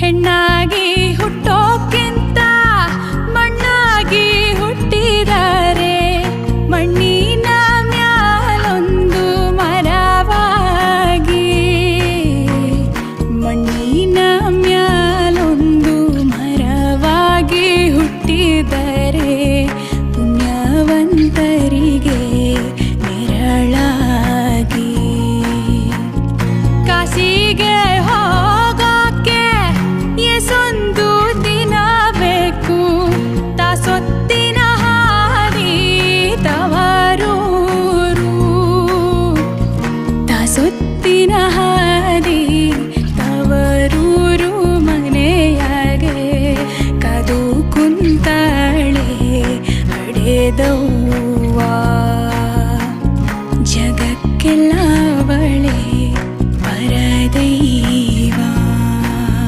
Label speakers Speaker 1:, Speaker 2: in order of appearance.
Speaker 1: ಹೆಣ್ಣಾಗಿ ಸುತ್ತಿನ ಹಾದಿ ತವರೂರು ಮನೆಯಾಗೆ ಕದು ಕುಂತಾಳೆ ಹಡೆದವ್ವ